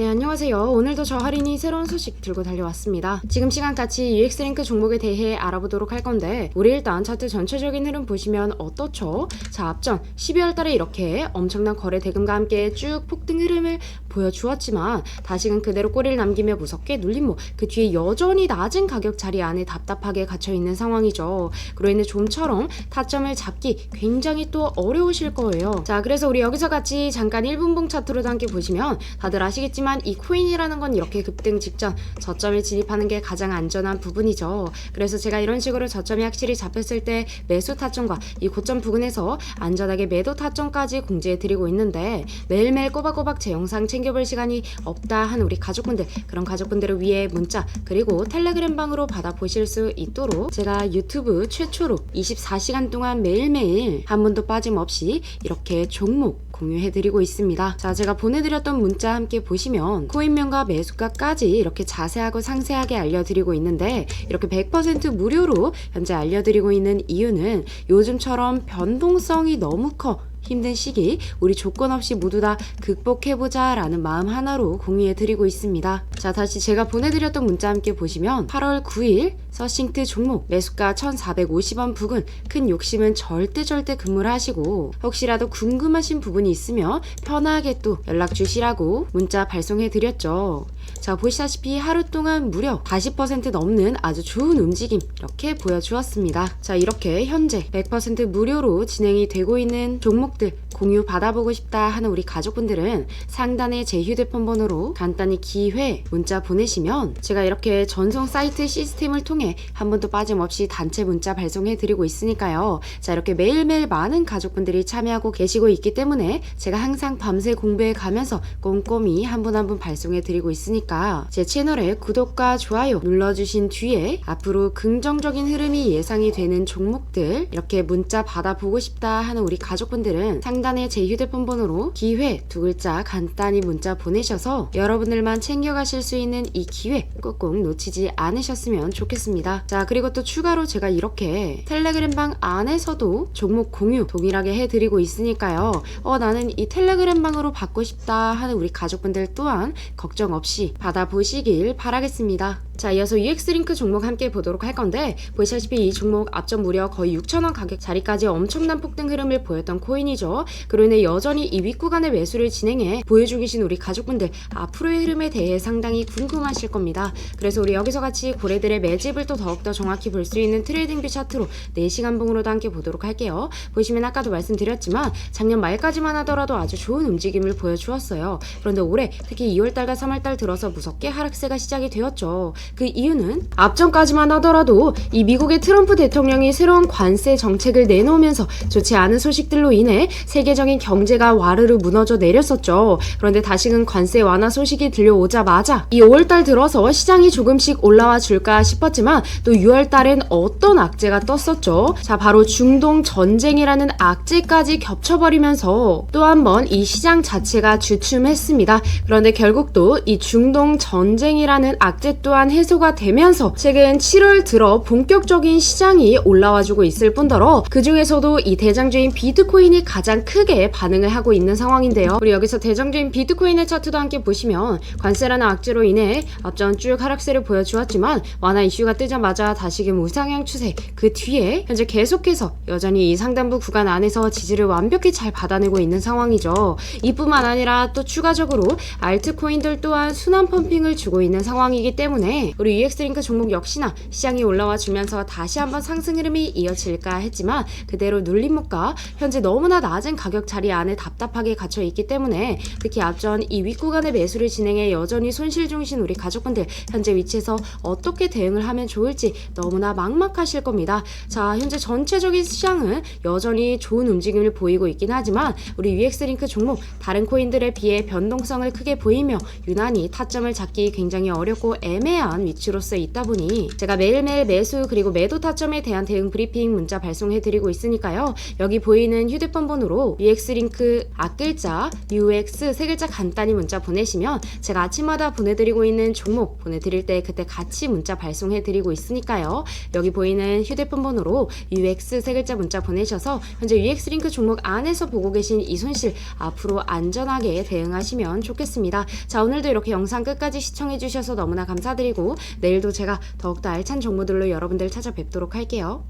네, 안녕하세요. 오늘도 저 할인이 새로운 소식 들고 달려왔습니다. 지금 시간 같이 UX링크 종목에 대해 알아보도록 할 건데, 우리 일단 차트 전체적인 흐름 보시면 어떻죠? 자, 앞전 12월 달에 이렇게 엄청난 거래 대금과 함께 쭉 폭등 흐름을 보여주었지만, 다시금 그대로 꼬리를 남기며 무섭게 눌림목, 그 뒤에 여전히 낮은 가격 자리 안에 답답하게 갇혀있는 상황이죠. 그로 인해 좀처럼 타점을 잡기 굉장히 또 어려우실 거예요. 자, 그래서 우리 여기서 같이 잠깐 1분봉 차트로도 함께 보시면, 다들 아시겠지만 이 코인이라는 건 이렇게 급등 직전 저점에 진입하는 게 가장 안전한 부분이죠. 그래서 제가 이런 식으로 저점이 확실히 잡혔을 때 매수 타점과 이 고점 부근에서 안전하게 매도 타점까지 공지해 드리고 있는데 매일매일 꼬박꼬박 제 영상 챙겨볼 시간이 없다 하는 우리 가족분들 그런 가족분들을 위해 문자 그리고 텔레그램 방으로 받아 보실 수 있도록 제가 유튜브 최초로 24시간 동안 매일매일 한 번도 빠짐없이 이렇게 종목 공유해 드리고 있습니다. 자, 제가 보내드렸던 문자 함께 보시면 코인명과 매수가까지 이렇게 자세하고 상세하게 알려드리고 있는데 이렇게 100% 무료로 현재 알려드리고 있는 이유는 요즘처럼 변동성이 너무 커 힘든 시기 우리 조건 없이 모두 다 극복해보자 라는 마음 하나로 공유해드리고 있습니다. 자 다시 제가 보내드렸던 문자 함께 보시면 8월 9일 서싱트 종목 매수가 1450원 부근 큰 욕심은 절대 절대 금물 하시고 혹시라도 궁금하신 부분이 있으면 편하게 또 연락 주시라고 문자 발송해드렸죠. 자 보시다시피 하루 동안 무려 40% 넘는 아주 좋은 움직임 이렇게 보여주었습니다. 자 이렇게 현재 100% 무료로 진행이 되고 있는 종목들 공유 받아보고 싶다 하는 우리 가족분들은 상단에 제 휴대폰 번호로 간단히 기회 문자 보내시면 제가 이렇게 전송 사이트 시스템을 통해 한 번도 빠짐없이 단체 문자 발송해 드리고 있으니까요. 자 이렇게 매일매일 많은 가족분들이 참여하고 계시고 있기 때문에 제가 항상 밤새 공부해 가면서 꼼꼼히 한 분 한 분 발송해 드리고 있으니까 제 채널에 구독과 좋아요 눌러주신 뒤에 앞으로 긍정적인 흐름이 예상이 되는 종목들 이렇게 문자 받아보고 싶다 하는 우리 가족분들은 상단에 제 휴대폰 번호로 기회 두 글자 간단히 문자 보내셔서 여러분들만 챙겨가실 수 있는 이 기회 꼭꼭 놓치지 않으셨으면 좋겠습니다. 자 그리고 또 추가로 제가 이렇게 텔레그램 방 안에서도 종목 공유 동일하게 해드리고 있으니까요. 어 나는 이 텔레그램 방으로 받고 싶다 하는 우리 가족분들 또한 걱정 없이 받아보시길 바라겠습니다. 자, 이어서 UX링크 종목 함께 보도록 할 건데 보시다시피 이 종목 앞전 무려 거의 6천원 가격 자리까지 엄청난 폭등 흐름을 보였던 코인이죠. 그로 인해 여전히 이 윗구간의 매수를 진행해 보여주고 계신 우리 가족분들 앞으로의 흐름에 대해 상당히 궁금하실 겁니다. 그래서 우리 여기서 같이 고래들의 매집을 또 더욱더 정확히 볼 수 있는 트레이딩 뷰 차트로 4시간 봉으로도 함께 보도록 할게요. 보시면 아까도 말씀드렸지만 작년 말까지만 하더라도 아주 좋은 움직임을 보여주었어요. 그런데 올해 특히 2월달과 3월달 들어서 무섭게 하락세가 시작이 되었죠. 그 이유는 앞전까지만 하더라도 이 미국의 트럼프 대통령이 새로운 관세 정책을 내놓으면서 좋지 않은 소식들로 인해 세계적인 경제가 와르르 무너져 내렸었죠. 그런데 다시금 관세 완화 소식이 들려오자마자 이 5월달 들어서 시장이 조금씩 올라와 줄까 싶었지만 또 6월달엔 어떤 악재가 떴었죠. 자 바로 중동 전쟁이라는 악재까지 겹쳐버리면서 또 한 번 이 시장 자체가 주춤했습니다. 그런데 결국 또 이 중동 전쟁이라는 악재 또한 해소가 되면서 최근 7월 들어 본격적인 시장이 올라와주고 있을 뿐더러 그 중에서도 이 대장주인 비트코인이 가장 크게 반응을 하고 있는 상황인데요. 우리 여기서 대장주인 비트코인의 차트도 함께 보시면 관세라는 악재로 인해 앞전 쭉 하락세를 보여주었지만 완화 이슈가 뜨자마자 다시금 우상향 추세 그 뒤에 현재 계속해서 여전히 이 상단부 구간 안에서 지지를 완벽히 잘 받아내고 있는 상황이죠. 이뿐만 아니라 또 추가적으로 알트코인들 또한 순환 펌핑을 주고 있는 상황이기 때문에 우리 UX링크 종목 역시나 시장이 올라와 주면서 다시 한번 상승 흐름이 이어질까 했지만 그대로 눌림목과 현재 너무나 낮은 가격 자리 안에 답답하게 갇혀 있기 때문에 특히 앞전 이 윗구간의 매수를 진행해 여전히 손실 중이신 우리 가족분들 현재 위치에서 어떻게 대응을 하면 좋을지 너무나 막막하실 겁니다. 자, 현재 전체적인 시장은 여전히 좋은 움직임을 보이고 있긴 하지만 우리 UX링크 종목 다른 코인들에 비해 변동성을 크게 보이며 유난히 타점을 잡기 굉장히 어렵고 애매한 중요한 위치로서 있다 보니 제가 매일매일 매수 그리고 매도 타점에 대한 대응 브리핑 문자 발송해드리고 있으니까요. 여기 보이는 휴대폰 번호로 UX링크 앞글자 UX 세 글자 간단히 문자 보내시면 제가 아침마다 보내드리고 있는 종목 보내드릴 때 그때 같이 문자 발송해드리고 있으니까요. 여기 보이는 휴대폰 번호로 UX 세 글자 문자 보내셔서 현재 UX링크 종목 안에서 보고 계신 이 손실 앞으로 안전하게 대응하시면 좋겠습니다. 자 오늘도 이렇게 영상 끝까지 시청해주셔서 너무나 감사드리 고 내일도 제가 더욱더 알찬 정보들로 여러분들 찾아뵙도록 할게요.